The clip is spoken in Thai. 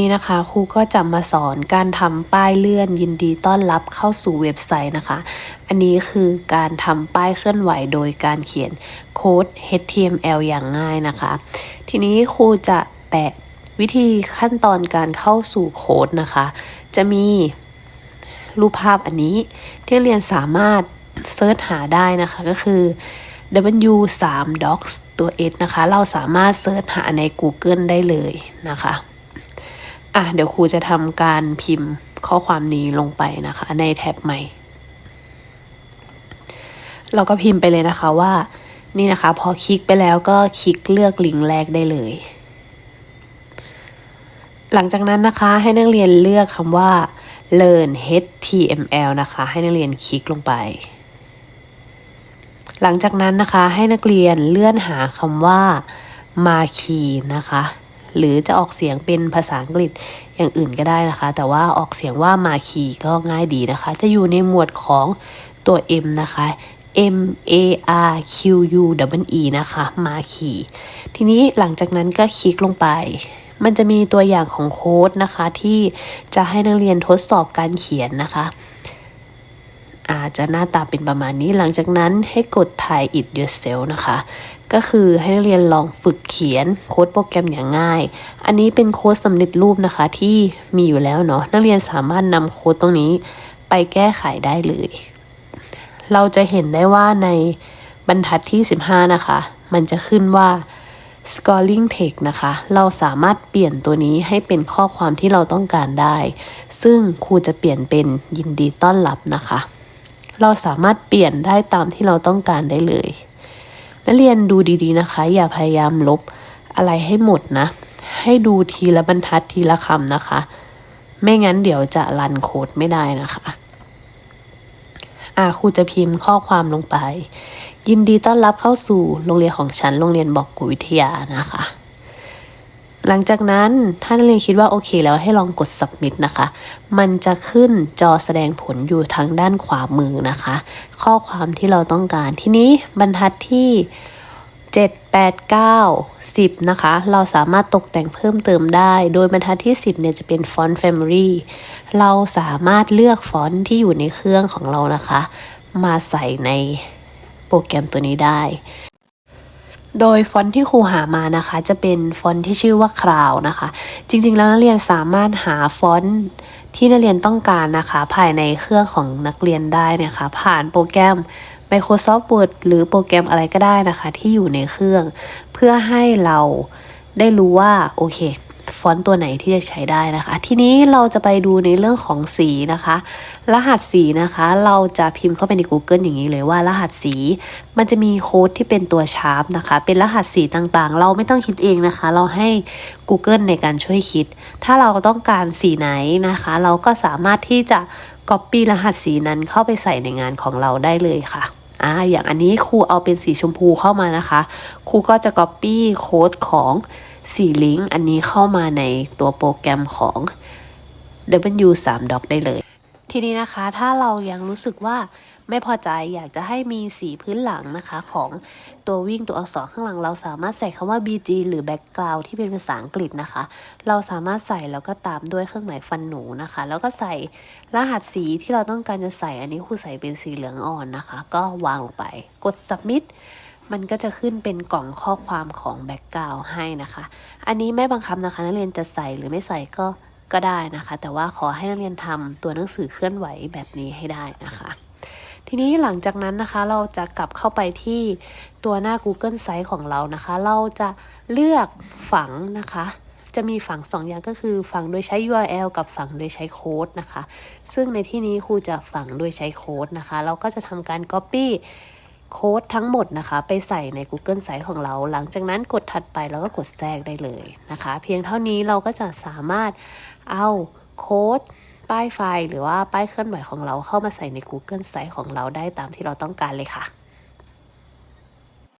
นี่นะคะครูก็จะมาสอนการทำป้ายเลื่อนยินดีต้อนรับเข้าสู่เว็บไซต์นะคะ อันนี้คือการทำป้ายเคลื่อนไหวโดยการเขียนโค้ด HTML อย่างง่ายนะคะ ทีนี้ครูจะแปะวิธีขั้นตอนการเข้าสู่โค้ดนะคะ จะมีรูปภาพอันนี้ที่เรียนสามารถเซิร์ชหาได้นะคะก็คือ W 3 Docs ตัว S นะคะ เราสามารถเซิร์ชหาใน Google ได้เลยนะคะ อะเดี๋ยวครูจะทำการพิมพ์ข้อความนี้ลงไปนะคะ ในแท็บใหม่ เราก็พิมพ์ไปเลยนะคะว่า นี่นะคะ พอคลิกไปแล้วก็คลิกเลือกลิงก์แรกได้เลย หลังจากนั้นนะคะให้นักเรียนเลือกคำว่า learn html นะคะ ให้นักเรียนคลิกลงไป หลังจากนั้นนะคะให้นักเรียนเลื่อนหาคำว่า marquee นะคะ หรือจะออกเสียงเป็นภาษาอังกฤษอย่างอื่นก็ได้นะคะ แต่ว่าออกเสียงว่า marquee ก็ง่ายดีนะคะ จะอยู่ในหมวดของตัว m นะคะ M A R Q U W E นะคะ marquee ทีนี้หลังจากนั้นก็คลิกลงไป มันจะมีตัวอย่างของโค้ดนะคะ ที่จะให้นักเรียนทดสอบการเขียนนะคะ อาจจะหน้าตาเป็นประมาณนี้ หลังจากนั้นให้กดถ่าย it yourself นะคะ ก็คือให้นักเรียนลองฝึกเขียนโค้ดโปรแกรมอย่างง่าย อันนี้เป็นโค้ดสำเร็จรูปนะคะที่มีอยู่แล้วเนาะ นักเรียนสามารถนำโค้ดตรงนี้ไปแก้ไขได้เลย เราจะเห็นได้ว่าในบรรทัดที่ 15 นะคะ มันจะขึ้นว่า scoring text นะคะ เราสามารถเปลี่ยนตัวนี้ให้เป็นข้อความที่เราต้องการได้ ซึ่งครูจะเปลี่ยนเป็นยินดีต้อนรับนะคะ เราสามารถเปลี่ยนได้ตามที่เราต้องการได้เลย นักเรียนดูดีๆนะคะ อย่าพยายามลบอะไรให้หมดนะ ให้ดูทีละบรรทัดทีละคำนะคะ ไม่งั้นเดี๋ยวจะรันโค้ดไม่ได้นะคะอ่าครูจะพิมพ์ข้อความลงไป ยินดีต้อนรับเข้าสู่โรงเรียนของฉัน โรงเรียนบอกกุวิทยานะคะ หลังจากนั้นถ้านักเรียนคิดว่าโอเคแล้วให้ลองกด submit นะคะ มันจะขึ้นจอแสดงผลอยู่ทางด้านขวามือนะคะ ข้อความที่เราต้องการทีนี้บรรทัดที่ 7 8 9 10 นะคะ เราสามารถตกแต่งเพิ่มเติมได้ โดยบรรทัดที่ 10 เนี่ยจะเป็นฟอนต์ Family เราสามารถเลือกฟอนต์ที่อยู่ในเครื่องของเรานะคะ มาใส่ในโปรแกรมตัวนี้ได้ โดยฟอนต์ที่ครูหามานะคะ จะเป็นฟอนต์ที่ชื่อว่าคราวนะคะ จริงๆ แล้วนักเรียนสามารถหาฟอนต์ที่นักเรียนต้องการนะคะ ภายในเครื่องของนักเรียนได้นะคะ ผ่านโปรแกรม Microsoft Word หรือโปรแกรมอะไรก็ได้นะคะ ที่อยู่ในเครื่อง เพื่อให้เราได้รู้ว่า โอเค ฟอนต์ตัวไหนที่จะใช้ได้นะคะ ทีนี้เราจะไปดูในเรื่องของสีนะคะ รหัสสีนะคะ เราจะพิมพ์เข้าไปใน Google อย่างนี้เลยว่ารหัสสี มันจะมีโค้ดที่เป็นตัวชาร์ปนะคะ เป็นรหัสสีต่างๆ เราไม่ต้องคิดเองนะคะ เราให้ Google ในการช่วยคิด ถ้าเราต้องการสีไหนนะคะ เราก็สามารถที่จะ Copy รหัสสีนั้นเข้าไปใส่ในงานของเราได้เลยค่ะอ่าอย่างอันนี้ครูเอาเป็นสีชมพูเข้ามานะคะ ครูก็จะ Copy โค้ดของ สีลิงก์อันนี้เข้ามาในตัวโปรแกรมของ W 3 Doc ได้เลย ทีนี้นะคะถ้าเรายังรู้สึกว่าไม่พอใจอยากจะให้มีสีพื้นหลังนะคะ ของตัววิ่งตัวอักษรข้างหลัง เราสามารถใส่คำว่า BG หรือ background ที่เป็นภาษาอังกฤษนะคะ เราสามารถใส่แล้วก็ตามด้วยเครื่องหมายฟันหนูนะคะ แล้วก็ใส่รหัสสีที่เราต้องการจะใส่อันนี้ครูใส่เป็นสีเหลืองอ่อนนะคะ ก็วางลงไป กด submit มันก็จะขึ้นเป็นกล่องข้อความของ background ให้นะคะ อันนี้ไม่บังคับนะคะ นักเรียนจะใส่หรือไม่ใส่ก็ก็ได้นะคะ แต่ว่าขอให้นักเรียนทำตัวหนังสือเคลื่อนไหวแบบนี้ให้ได้นะคะ ทีนี้หลังจากนั้นนะคะเราจะกลับเข้าไปที่ตัวหน้า Google Site ของเรานะคะ เราจะเลือกฝังนะคะจะมีฝังสองอย่างก็คือฝังโดยใช้ URL กับฝังโดยใช้โค้ดนะคะ ซึ่งในที่นี้ครูจะฝังโดยใช้โค้ดนะคะ เราก็จะทำการ Copy โค้ดทั้งหมดนะคะ ไปใส่ใน Google Site ของเรา หลังจากนั้นกดถัดไปแล้วก็กดแทรกได้เลยนะคะ เพียงเท่านี้เราก็จะสามารถเอาโค้ดป้ายไฟล์หรือว่าป้ายเคลื่อนไหวของเราเข้ามาใส่ใน Google Site ของเราได้ตามที่เราต้องการเลยค่ะ